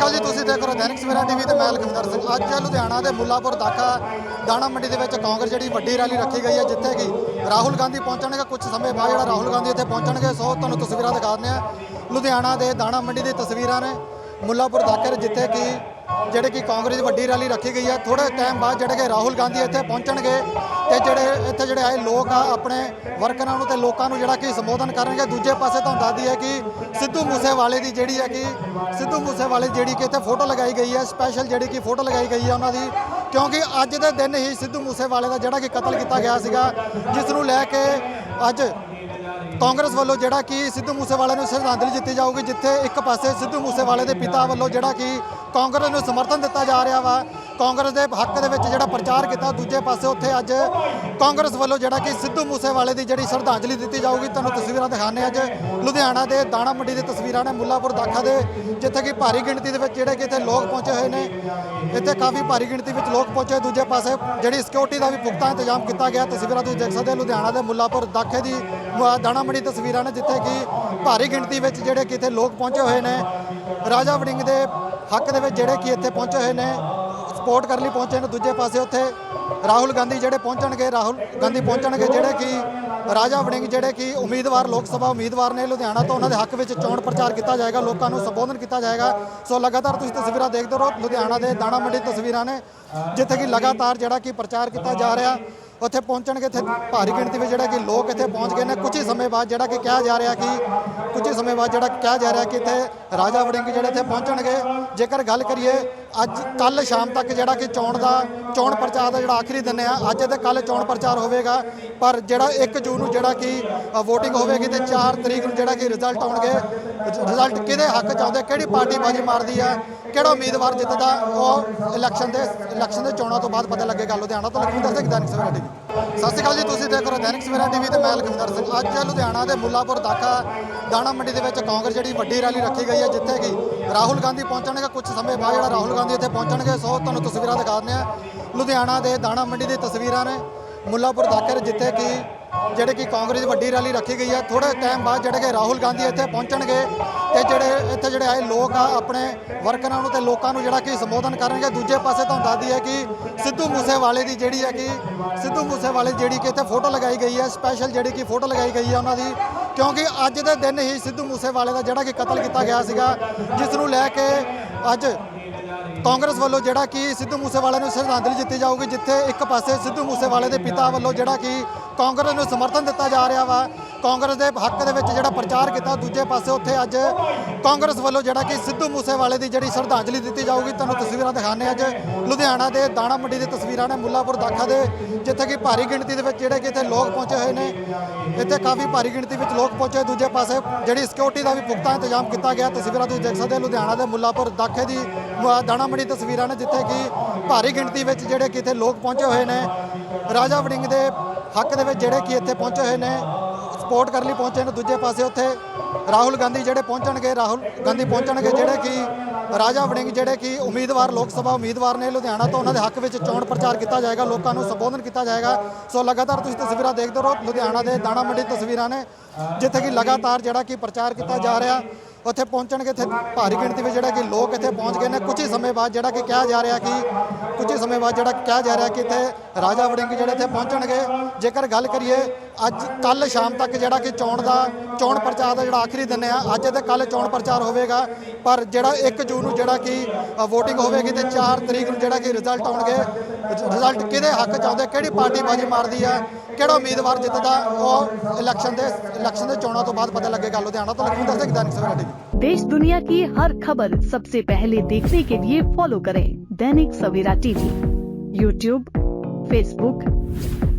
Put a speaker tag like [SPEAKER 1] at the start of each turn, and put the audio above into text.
[SPEAKER 1] ਕਾ ਜੀ, ਤੁਸੀਂ ਦੇਖ ਰਹੇ ਹੋ ਦੈਨਿਕ ਸਵੇਰਾ ਟੀਵੀ ਤੇ ਮੈਂ ਲਖਵਿੰਦਰ ਸਿੰਘ। ਅੱਜ ਲੁਧਿਆਣਾ ਦੇ ਮੁੱਲਾਪੁਰ ਦਾਖਾ ਦਾਣਾ ਮੰਡੀ ਦੇ ਵਿੱਚ ਕਾਂਗਰਸ ਜਿਹੜੀ ਵੱਡੀ ਰੈਲੀ ਰੱਖੀ ਗਈ ਹੈ, ਜਿੱਥੇ ਕਿ ਰਾਹੁਲ ਗਾਂਧੀ ਪਹੁੰਚਣਗੇ ਕੁਝ ਸਮੇਂ ਬਾਅਦ। ਜਿਹੜਾ ਰਾਹੁਲ ਗਾਂਧੀ ਇੱਥੇ ਪਹੁੰਚਣਗੇ, ਸੋ ਤੁਹਾਨੂੰ ਤਸਵੀਰਾਂ ਦਿਖਾ ਦਿੰਦੇ ਆ ਲੁਧਿਆਣਾ ਦੇ ਦਾਣਾ ਮੰਡੀ ਦੀ ਤਸਵੀਰਾਂ ਨੇ ਮੁੱਲਾਪੁਰ ਦਾਖੇ ਜਿੱਥੇ ਕਿ ਜਿਹੜੇ ਕਿ ਕਾਂਗਰਸ ਦੀ ਵੱਡੀ ਰੈਲੀ ਰੱਖੀ ਗਈ ਹੈ ਥੋੜੇ ਟਾਈਮ ਬਾਅਦ ਜਿਹੜੇ ਕਿ ਰਾਹੁਲ ਗਾਂਧੀ ਇੱਥੇ ਪਹੁੰਚਣਗੇ ਤੇ ਜਿਹੜੇ ਇੱਥੇ ਜਿਹੜੇ ਆਏ ਲੋਕ ਆ, ਆਪਣੇ ਵਰਕਰਾਂ ਨੂੰ ਤੇ ਲੋਕਾਂ ਨੂੰ ਜਿਹੜਾ ਕਿ ਸੰਬੋਧਨ ਕਰਨਗੇ। ਦੂਜੇ ਪਾਸੇ ਤੁਹਾਨੂੰ ਦੱਸਦੀ ਹੈ ਕਿ ਸਿੱਧੂ ਮੂਸੇਵਾਲੇ ਦੀ ਜਿਹੜੀ ਹੈ ਕਿ ਸਿੱਧੂ ਮੂਸੇਵਾਲੇ ਦੀ ਜਿਹੜੀ ਕਿ ਇੱਥੇ ਫੋਟੋ ਲਗਾਈ ਗਈ ਹੈ ਸਪੈਸ਼ਲ ਜਿਹੜੀ ਕਿ ਫੋਟੋ ਲਗਾਈ ਗਈ ਹੈ ਉਹਨਾਂ ਦੀ, ਕਿਉਂਕਿ ਅੱਜ ਦੇ ਦਿਨ ਹੀ ਸਿੱਧੂ ਮੂਸੇਵਾਲੇ ਦਾ ਜਿਹੜਾ ਕਿ ਕਤਲ ਕੀਤਾ ਗਿਆ ਸੀਗਾ, ਜਿਸ ਨੂੰ ਲੈ ਕੇ ਅੱਜ ਕਾਂਗਰਸ ਵੱਲੋਂ ਜਿਹੜਾ ਕਿ ਸਿੱਧੂ ਮੂਸੇਵਾਲੇ ਨੂੰ ਸ਼ਰਧਾਂਜਲੀ ਦਿੱਤੀ ਜਾਊਗੀ, ਜਿੱਥੇ ਇੱਕ ਪਾਸੇ ਸਿੱਧੂ ਮੂਸੇਵਾਲੇ ਦੇ ਪਿਤਾ ਵੱਲੋਂ ਜਿਹੜਾ ਕਿ ਕਾਂਗਰਸ ਨੂੰ ਸਮਰਥਨ ਦਿੱਤਾ ਜਾ ਰਿਹਾ ਵਾ। ਕਾਂਗਰਸ ਦੇ ਹੱਕ ਦੇ ਵਿੱਚ ਜਿਹੜਾ ਪ੍ਰਚਾਰ ਕੀਤਾ, ਦੂਜੇ ਪਾਸੇ ਉੱਥੇ ਅੱਜ ਕਾਂਗਰਸ ਵੱਲੋਂ ਜਿਹੜਾ ਕਿ ਸਿੱਧੂ ਮੂਸੇਵਾਲੇ ਦੀ ਜਿਹੜੀ ਸ਼ਰਧਾਂਜਲੀ ਦਿੱਤੀ ਜਾਊਗੀ, ਤੁਹਾਨੂੰ ਤਸਵੀਰਾਂ ਦਿਖਾਣੇ ਅੱਜ ਲੁਧਿਆਣਾ ਦੇ ਦਾਣਾ ਮੰਡੀ ਦੀ ਤਸਵੀਰਾਂ ਨੇ, ਮੁੱਲਾਪੁਰ ਦਾਖਾ ਦੇ, ਜਿੱਥੇ ਕਿ ਭਾਰੀ ਗਿਣਤੀ ਦੇ ਵਿੱਚ ਜਿਹੜੇ ਕਿ ਇੱਥੇ ਲੋਕ ਪਹੁੰਚੇ ਹੋਏ ਨੇ, ਇੱਥੇ ਕਾਫੀ ਭਾਰੀ ਗਿਣਤੀ ਵਿੱਚ ਲੋਕ ਪਹੁੰਚੇ, ਦੂਜੇ ਪਾਸੇ ਜਿਹੜੀ ਸਿਕਿਉਰਿਟੀ ਦਾ ਵੀ ਪੁਖਤਾ ਇੰਤਜ਼ਾਮ ਕੀਤਾ ਗਿਆ, ਤਸਵੀਰਾਂ ਤੁਸੀਂ ਦੇਖ ਸਕਦੇ ਹੋ, ਲੁਧਿਆਣਾ ਦੇ ਮੁੱਲਾਪੁਰ ਦਾਖੇ ਦੀ ਦਾਣਾ ਮੰਡੀ ਤਸਵੀਰਾਂ ਨੇ, ਜਿੱਥੇ ਕਿ ਭਾਰੀ ਗਿਣਤੀ ਵਿੱਚ ਜਿਹੜੇ ਕਿ ਇੱਥੇ ਲੋਕ ਪਹੁੰਚੇ ਹੋਏ ਨੇ, ਰਾਜਾ ਵੜਿੰਗ ਦੇ ਹੱਕ ਦੇ ਵਿੱਚ ਜਿਹੜੇ ਕਿ ਇੱਥੇ ਪਹੁੰਚੇ ਹੋਏ ਨੇ ਸਪੋਰਟ ਕਰਨ ਲਈ ਪਹੁੰਚੇ ਨੇ ਦੂਜੇ ਪਾਸੇ ਉੱਥੇ ਰਾਹੁਲ ਗਾਂਧੀ ਜਿਹੜੇ ਪਹੁੰਚਣਗੇ, ਰਾਹੁਲ ਗਾਂਧੀ ਪਹੁੰਚਣਗੇ, ਜਿਹੜੇ ਕਿ ਰਾਜਾ ਵੜਿੰਗ, ਜਿਹੜੇ ਕਿ ਉਮੀਦਵਾਰ, ਲੋਕ ਸਭਾ ਉਮੀਦਵਾਰ ਨੇ ਲੁਧਿਆਣਾ ਤੋਂ ਉਹਨਾਂ ਦੇ ਹੱਕ ਵਿੱਚ ਚੋਣ ਪ੍ਰਚਾਰ ਕੀਤਾ ਜਾਏਗਾ, ਲੋਕਾਂ ਨੂੰ ਸੰਬੋਧਨ ਕੀਤਾ ਜਾਏਗਾ। ਸੋ ਲਗਾਤਾਰ ਤੁਸੀਂ ਤਸਵੀਰਾਂ ਦੇਖਦੇ ਰਹੋ, ਲੁਧਿਆਣਾ ਦੇ ਦਾਣਾ ਮੰਡੀ ਤਸਵੀਰਾਂ ਨੇ, ਜਿੱਥੇ ਕਿ ਲਗਾਤਾਰ ਜਿਹੜਾ ਕਿ ਪ੍ਰਚਾਰ ਕੀਤਾ ਜਾ ਰਿਹਾ, ਉੱਥੇ ਪਹੁੰਚਣਗੇ, ਇੱਥੇ ਭਾਰੀ ਗਿਣਤੀ ਵਿੱਚ ਜਿਹੜਾ ਕਿ ਲੋਕ ਇੱਥੇ ਪਹੁੰਚ ਗਏ ਨੇ। ਕੁਝ ਹੀ ਸਮੇਂ ਬਾਅਦ ਜਿਹੜਾ ਕਿ ਕਿਹਾ ਜਾ ਰਿਹਾ ਕਿ, ਕੁਝ ਹੀ ਸਮੇਂ ਬਾਅਦ ਜਿਹੜਾ ਕਿਹਾ ਜਾ ਰਿਹਾ ਕਿ ਇੱਥੇ ਰਾਜਾ ਵੜਿੰਗ ਜਿਹੜੇ ਇੱਥੇ ਪਹੁੰਚਣਗੇ। ਜੇਕਰ ਗੱਲ ਕਰੀਏ ਅੱਜ ਕੱਲ ਸ਼ਾਮ ਤੱਕ ਜਿਹੜਾ ਕਿ ਚੋਣ ਦਾ, ਚੋਣ ਪ੍ਰਚਾਰ ਦਾ ਜਿਹੜਾ ਆਖਰੀ ਦਿਨ ਆ, ਅੱਜ ਤੇ ਕੱਲ ਚੋਣ ਪ੍ਰਚਾਰ ਹੋਵੇਗਾ। ਪਰ ਜਿਹੜਾ 1 ਜੂਨ ਨੂੰ ਜਿਹੜਾ ਕਿ VOTING ਹੋਵੇਗੀ ਤੇ 4 ਤਰੀਕ ਨੂੰ ਜਿਹੜਾ ਕਿ ਰਿਜ਼ਲਟ ਆਉਣਗੇ ਰਿਜ਼ਲਟ ਕਿਹਦੇ ਹੱਕ ਚ ਆਉਂਦੇ, ਕਿਹੜੀ ਪਾਰਟੀ ਬਾਜੀ ਮਾਰਦੀ ਆ, ਕਿਹੜਾ ਉਮੀਦਵਾਰ ਜਿੱਤਦਾ, ਉਹ ਇਲੈਕਸ਼ਨ ਦੇ ਇਲੈਕਸ਼ਨ ਦੇ ਚੋਣਾਂ ਤੋਂ ਬਾਅਦ ਪਤਾ ਲੱਗੇਗਾ। ਲੁਧਿਆਣਾ ਤੋਂ ਲਖਵਿੰਦਰ ਸਿੰਘ, ਦੈਨਿਕ ਸਵੇਰਾ ਟੀਵੀ। ਸਤਿ ਸ਼੍ਰੀ ਅਕਾਲ ਜੀ, ਤੁਸੀਂ ਦੇਖ ਰਹੇ ਹੋ ਦੈਨਿਕ ਸਵੇਰਾ ਟੀਵੀ ਤੇ ਮੈਂ ਲਖਵਿੰਦਰ ਸਿੰਘ। ਅੱਜ ਲੁਧਿਆਣਾ ਦੇ ਮੁੱਲਾਪੁਰ ਦਾਖਾ ਦਾਣਾ ਮੰਡੀ ਦੇ ਵਿੱਚ ਕਾਂਗਰਸ ਜਿਹੜੀ ਵੱਡੀ ਰੈਲੀ ਰੱਖੀ ਗਈ ਹੈ, ਜਿੱਥੇ ਕਿ ਰਾਹੁਲ ਗਾਂਧੀ ਪਹੁੰਚਣਗੇ ਕੁਝ ਸਮੇਂ ਬਾਅਦ। ਜਿਹੜਾ ਰਾਹੁਲ ਗਾਂਧੀ ਇੱਥੇ ਪਹੁੰਚਣਗੇ, ਸੋ ਤੁਹਾਨੂੰ ਤਸਵੀਰਾਂ ਦਿਖਾ ਦਿੰਦੇ ਆ ਲੁਧਿਆਣਾ ਦੇ ਦਾਣਾ ਮੰਡੀ ਦੀ ਤਸਵੀਰਾਂ ਨੇ ਮੁੱਲਾਪੁਰ ਦਾਖੇ ਜਿੱਥੇ ਕਿ ਜਿਹੜੇ ਕਿ ਕਾਂਗਰਸ ਵੱਡੀ ਰੈਲੀ ਰੱਖੀ ਗਈ ਹੈ ਥੋੜੇ ਟਾਈਮ ਬਾਅਦ ਜਿਹੜੇ ਕਿ ਰਾਹੁਲ ਗਾਂਧੀ ਇੱਥੇ ਪਹੁੰਚਣਗੇ ਤੇ ਜਿਹੜੇ ਇੱਥੇ ਜਿਹੜੇ ਆਏ ਲੋਕ ਆ, ਆਪਣੇ ਵਰਕਰਾਂ ਨੂੰ ਤੇ ਲੋਕਾਂ ਨੂੰ ਜਿਹੜਾ ਕਿ ਸੰਬੋਧਨ ਕਰਨਗੇ। ਦੂਜੇ ਪਾਸੇ ਤੁਹਾਨੂੰ ਦੱਸਦੀ ਹੈ ਕਿ ਸਿੱਧੂ ਮੂਸੇਵਾਲੇ ਦੀ ਜਿਹੜੀ ਹੈ ਕਿ ਸਿੱਧੂ ਮੂਸੇਵਾਲੇ ਦੀ ਜਿਹੜੀ ਕਿ ਇੱਥੇ ਫੋਟੋ ਲਗਾਈ ਗਈ ਹੈ ਸਪੈਸ਼ਲ ਜਿਹੜੀ ਕਿ ਫੋਟੋ ਲਗਾਈ ਗਈ ਹੈ ਉਹਨਾਂ ਦੀ। ਕਿਉਂਕਿ ਅੱਜ ਦੇ ਦਿਨ ਹੀ ਸਿੱਧੂ ਮੂਸੇਵਾਲੇ ਦਾ ਜਿਹੜਾ ਕਿ ਕਤਲ ਕੀਤਾ ਗਿਆ ਸੀਗਾ, ਜਿਸ ਨੂੰ ਲੈ ਕੇ ਅੱਜ ਕਾਂਗਰਸ ਵੱਲੋਂ ਜਿਹੜਾ ਕਿ ਸਿੱਧੂ ਮੂਸੇਵਾਲੇ ਨੂੰ ਸ਼ਰਧਾਂਜਲੀ ਦਿੱਤੀ ਜਾਊਗੀ, ਜਿੱਥੇ ਇੱਕ ਪਾਸੇ ਸਿੱਧੂ ਮੂਸੇਵਾਲੇ ਦੇ ਪਿਤਾ ਵੱਲੋਂ ਜਿਹੜਾ ਕਿ ਕਾਂਗਰਸ ਨੂੰ ਸਮਰਥਨ ਦਿੱਤਾ ਜਾ ਰਿਹਾ ਵਾ। ਕਾਂਗਰਸ ਦੇ ਹੱਕ ਦੇ ਵਿੱਚ ਜਿਹੜਾ ਪ੍ਰਚਾਰ ਕੀਤਾ, ਦੂਜੇ ਪਾਸੇ ਉੱਥੇ ਅੱਜ ਕਾਂਗਰਸ ਵੱਲੋਂ ਜਿਹੜਾ ਕਿ ਸਿੱਧੂ ਮੂਸੇਵਾਲੇ ਦੀ ਜਿਹੜੀ ਸ਼ਰਧਾਂਜਲੀ ਦਿੱਤੀ ਜਾਊਗੀ, ਤੁਹਾਨੂੰ ਤਸਵੀਰਾਂ ਦਿਖਾਣੇ ਅੱਜ। ਲੁਧਿਆਣਾ ਦੇ ਦਾਣਾ ਮੰਡੀ ਦੀ ਤਸਵੀਰਾਂ ਨੇ ਮੁੱਲਾਪੁਰ ਦਾਖਾ ਦੇ, ਜਿੱਥੇ ਕਿ ਭਾਰੀ ਗਿਣਤੀ ਦੇ ਵਿੱਚ ਜਿਹੜੇ ਕਿ ਇੱਥੇ ਲੋਕ ਪਹੁੰਚੇ ਹੋਏ ਨੇ। ਇੱਥੇ ਕਾਫੀ ਭਾਰੀ ਗਿਣਤੀ ਵਿੱਚ ਲੋਕ ਪਹੁੰਚੇ ਦੂਜੇ ਪਾਸੇ ਜਿਹੜੀ ਸਿਕਿਉਰਿਟੀ ਦਾ ਵੀ ਪੁਖਤਾ ਇੰਤਜ਼ਾਮ ਕੀਤਾ ਗਿਆ, ਤਸਵੀਰਾਂ ਤੁਸੀਂ ਦੇਖ ਸਕਦੇ ਹੋ, ਲੁਧਿਆਣਾ ਦੇ ਮੁੱਲਾਪੁਰ ਦਾਖੇ ਦੀ ਮ- ਦਾਣਾ ਮੰਡੀ ਤਸਵੀਰਾਂ ਨੇ, ਜਿੱਥੇ ਕਿ ਭਾਰੀ ਗਿਣਤੀ ਵਿੱਚ ਜਿਹੜੇ ਕਿ ਇੱਥੇ ਲੋਕ ਪਹੁੰਚੇ ਹੋਏ ਨੇ। ਰਾਜਾ ਵੜਿੰਗ ਦੇ ਹੱਕ ਦੇ ਵਿੱਚ ਜਿਹੜੇ ਕਿ ਇੱਥੇ ਪਹੁੰਚੇ ਹੋਏ ਨੇ। ਸਪੋਰਟ ਕਰਨ ਲਈ ਪਹੁੰਚੇ ਨੇ ਦੂਜੇ ਪਾਸੇ ਉੱਥੇ ਰਾਹੁਲ ਗਾਂਧੀ ਜਿਹੜੇ ਪਹੁੰਚਣਗੇ, ਰਾਹੁਲ ਗਾਂਧੀ ਪਹੁੰਚਣਗੇ, ਜਿਹੜੇ ਕਿ ਰਾਜਾ ਵੜਿੰਗ, ਜਿਹੜੇ ਕਿ ਉਮੀਦਵਾਰ, ਲੋਕ ਸਭਾ ਉਮੀਦਵਾਰ ਨੇ ਲੁਧਿਆਣਾ ਤੋਂ ਉਹਨਾਂ ਦੇ ਹੱਕ ਵਿੱਚ ਚੋਣ ਪ੍ਰਚਾਰ ਕੀਤਾ ਜਾਏਗਾ, ਲੋਕਾਂ ਨੂੰ ਸੰਬੋਧਨ ਕੀਤਾ ਜਾਏਗਾ। ਸੋ ਲਗਾਤਾਰ ਤੁਸੀਂ ਤਸਵੀਰਾਂ ਦੇਖਦੇ ਰਹੋ, ਲੁਧਿਆਣਾ ਦੇ ਦਾਣਾ ਮੰਡੀ ਤਸਵੀਰਾਂ ਨੇ, ਜਿੱਥੇ ਕਿ ਲਗਾਤਾਰ ਜਿਹੜਾ ਕਿ ਪ੍ਰਚਾਰ ਕੀਤਾ ਜਾ ਰਿਹਾ। ਉੱਥੇ ਪਹੁੰਚਣਗੇ ਇੱਥੇ ਭਾਰੀ ਗਿਣਤੀ ਵਿੱਚ ਜਿਹੜਾ ਕਿ ਲੋਕ ਇੱਥੇ ਪਹੁੰਚ ਗਏ ਨੇ। ਕੁਝ ਹੀ ਸਮੇਂ ਬਾਅਦ ਜਿਹੜਾ ਕਿ ਕਿਹਾ ਜਾ ਰਿਹਾ ਕਿ, ਕੁਝ ਹੀ ਸਮੇਂ ਬਾਅਦ ਜਿਹੜਾ ਕਿਹਾ ਜਾ ਰਿਹਾ ਕਿ ਇੱਥੇ ਰਾਜਾ ਵੜਿੰਗ ਜਿਹੜੇ ਇੱਥੇ ਪਹੁੰਚਣਗੇ। ਜੇਕਰ ਗੱਲ ਕਰੀਏ ਅੱਜ ਕੱਲ ਸ਼ਾਮ ਤੱਕ ਜਿਹੜਾ ਕਿ ਚੋਣ ਦਾ ਚੋਣ ਪ੍ਰਚਾਰ ਦਾ ਜਿਹੜਾ ਆਖਰੀ ਦਿਨ ਆ ਅੱਜ ਤੇ ਕੱਲ ਚੋਣ ਪ੍ਰਚਾਰ ਹੋਵੇਗਾ ਪਰ ਜਿਹੜਾ 1 ਜੂਨ ਨੂੰ ਜਿਹੜਾ ਕਿ VOTING ਹੋਵੇਗੀ ਤੇ 4 ਤਰੀਕ ਨੂੰ ਜਿਹੜਾ ਕਿ ਰਿਜ਼ਲਟ ਆਉਣਗੇ ਰਿਜ਼ਲਟ ਕਿਹਦੇ ਹੱਕ ਚ ਆਉਂਦੇ ਕਿਹੜੀ ਪਾਰਟੀ ਬਾਜੀ ਮਾਰਦੀ ਆ ਕਿਹੜਾ ਉਮੀਦਵਾਰ ਜਿੱਤਦਾ ਉਹ ਇਲੈਕਸ਼ਨ ਦੇ ਇਲੈਕਸ਼ਨ ਦੇ ਚੋਣਾਂ ਤੋਂ ਬਾਅਦ ਪਤਾ ਲੱਗੇਗਾ ਲੁਧਿਆਣਾ ਤੋਂ ਲਖਵਿੰਦਰ ਸਿੰਘ दैनिक सवेरा टीवी
[SPEAKER 2] देश दुनिया की हर खबर सबसे पहले देखने के लिए फॉलो करें Dainik Savera TV YouTube Facebook